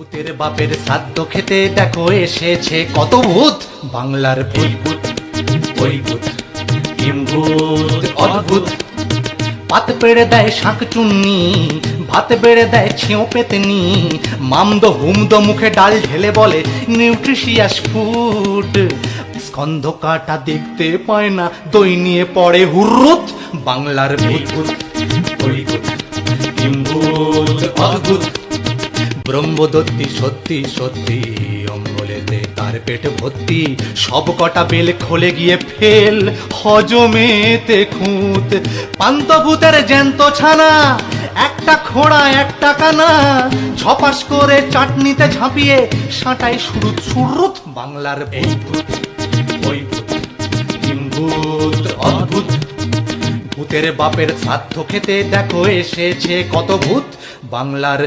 ভূতের বাপের শ্রাদ্ধ খেতে দেখো এসেছে কত ভূত। বাংলার অদ্ভুত। পাত পেড়ে দেয় শাঁক চুন্নি ভাত বেড়ে দেয় ছেঁও পেতনি। মামদ হুমদ মুখে ডাল ঢেলে বলে নিউট্রিশিয়াস ফুড স্কন্ধ কাটা দেখতে পায় না দই নিয়ে পড়ে হুরুত বাংলার ভূত ভূত অদ্ভুত। ব্রহ্মদত্তি, সত্যি সত্যি, অম্বলেতে তার পেট ভর্তি। সব কটা বেল খোলে গিয়ে ফেল, হজমেতে খুঁত। পান্তভূতের জ্যান্ত ছানা, একটা খোড়া, একটা কানা। ঝপাস করে চাটনিতে ঝাঁপিয়ে সাঁটাই সুরুত সুরুত বাংলার অদ্ভুত। ভূতের বাপের শ্রাদ্ধ খেতে দেখো এসেছে কত ভূত। বাংলার